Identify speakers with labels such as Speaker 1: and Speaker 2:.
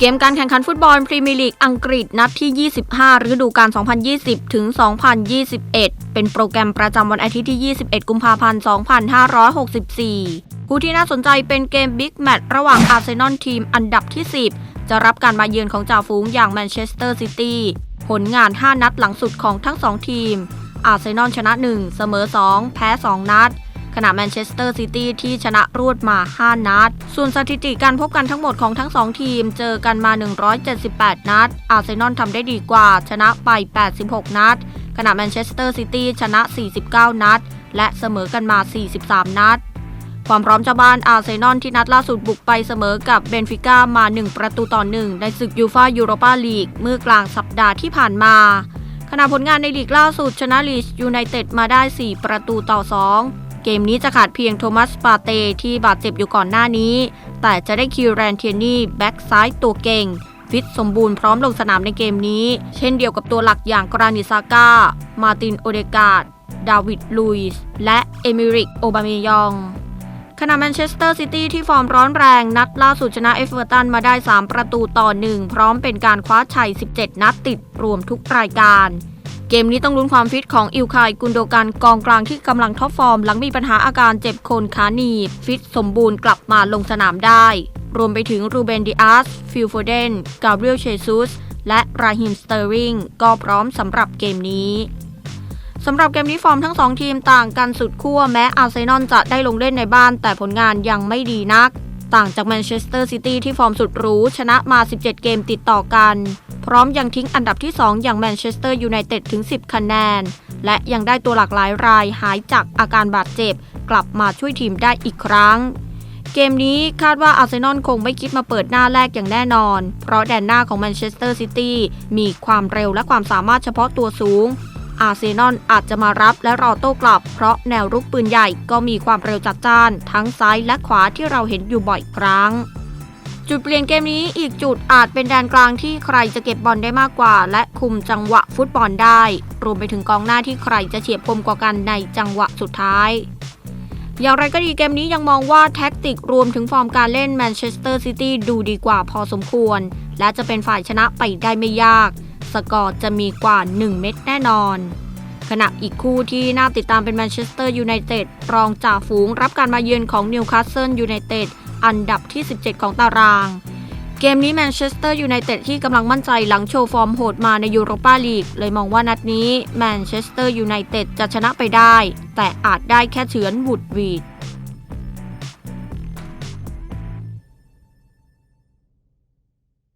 Speaker 1: เกมการแข่งขันฟุตบอลพรีเมียร์ลีกอังกฤษนัดที่ 25 ฤดูกาล 2020 ถึง 2021 เป็นโปรแกรมประจำวันอาทิตย์ที่ 21 กุมภาพันธ์ 2564 คู่ที่น่าสนใจเป็นเกมบิ๊กแมตช์ระหว่างอาร์เซนอลทีมอันดับที่ 10 จะรับการมาเยือนของจ่าฝูงอย่างแมนเชสเตอร์ซิตี้ผลงาน 5 นัดหลังสุดของทั้ง 2 ทีม อาร์เซนอลชนะ 1 เสมอ 2 แพ้ 2 นัด ขณะแมนเชสเตอร์ซิตี้ที่ชนะรวดมา 5 นัด ส่วนสถิติการพบกันทั้งหมดของทั้ง 2 ทีม เจอกันมา 178 นัด อาร์เซนอลทำได้ดีกว่า ชนะไป 86 นัด ขณะแมนเชสเตอร์ซิตี้ชนะ 49 นัด และเสมอกันมา 43 นัด ความพร้อมเจ้าบ้านอาร์เซนอลที่นัดล่าสุดบุกไปเสมอกับเบนฟิก้ามา 1 ประตูต่อ 1 ในศึกยูฟายูโรปาลีกเมื่อกลางสัปดาห์ที่ผ่านมาขณะผลงานในลีกล่าสุดชนะลีชยูไนเต็ดมาได้ 4 ประตูต่อ 2 เกมนี้จะขาดเพียงโทมัสปาเตที่บาดเจ็บอยู่ก่อนหน้านี้ แต่จะได้คิวแรนเทียนี่แบ็กซ้ายตัวเก่ง ฟิตสมบูรณ์พร้อมลงสนามในเกมนี้ เช่นเดียวกับตัวหลักอย่างกรานิซาก้า มาตินโอเดกาดดาวิดลุยส์และเอมิริก โอบาเมยองขณะแมนเชสเตอร์ซิตี้ที่ฟอร์มร้อนแรงนัดล่าสุดชนะเอฟเวอร์ตันมาได้ 3 ประตูต่อ 1 พร้อมเป็นการคว้าชัย 17 นัดติดรวมทุกรายการ เกมนี้ต้องลุ้นความฟิตของอิลคายกุนโดกันกองกลางที่กำลังท็อปฟอร์ม หลังมีปัญหาอาการเจ็บโคนขาหนีบฟิตสมบูรณ์กลับมาลงสนามได้ รวมไปถึงรูเบนดิอาสฟิลโฟเดนกาเบรียลเชซุสและราฮิมสเตอร์ริงก็พร้อมสำหรับเกมนี้สำหรับเกมนี้ฟอร์มทั้งสองทีมต่างกันสุดขั้วแม้อาร์เซนอลจะได้ลงเล่นในบ้านแต่ผลงานยังไม่ดีนัก ต่างจากแมนเชสเตอร์ซิตี้ที่ฟอร์มสุดหรูชนะมา 17 เกมติดต่อกัน พร้อมยังทิ้งอันดับที่ 2 อย่างแมนเชสเตอร์ยูไนเต็ดถึง 10 คะแนน และยังได้ตัวหลากหลายรายหายจากอาการบาดเจ็บ กลับมาช่วยทีมได้อีกครั้ง เกมนี้คาดว่าอาร์เซนอลคงไม่คิดมาเปิดหน้าแรกอย่างแน่นอน เพราะแดนหน้าของแมนเชสเตอร์ซิตี้มีความเร็วและความสามารถเฉพาะตัวสูง อาร์เซนอลอาจจะมารับและรอโต้กลับ เพราะแนวรุกปืนใหญ่ก็มีความเร็วจัดจ้าน ทั้งซ้ายและขวาที่เราเห็นอยู่บ่อยครั้ง จุดเปลี่ยนเกมนี้อีกจุดอาจเป็นแดนกลางที่ใครจะเก็บบอลได้มากกว่า และคุมจังหวะฟุตบอลได้ รวมไปถึงกองหน้าที่ใครจะเฉียบคมกว่ากันในจังหวะสุดท้ายอย่างไรก็ดีเกมนี้ยังมองว่าแท็กติกรวมถึงฟอร์มการเล่นแมนเชสเตอร์ซิตี้ดูดีกว่าพอสมควร และจะเป็นฝ่ายชนะไปได้ไม่ยาก สกอร์จะมีกว่า 1 เม็ดแน่นอน ขณะอีกคู่ที่น่าติดตามเป็นแมนเชสเตอร์ยูไนเต็ดรองจ่าฝูงรับการมาเยือนของนิวคาสเซิลยูไนเต็ดอันดับที่ 17 ของตาราง เกมนี้แมนเชสเตอร์ยูไนเต็ดที่กำลังมั่นใจหลังโชว์ฟอร์มโหดมาในยูโรปาลีก เลยมองว่านัดนี้แมนเชสเตอร์ยูไนเต็ดจะชนะไปได้ แต่อาจได้แค่เฉือนวูดวีด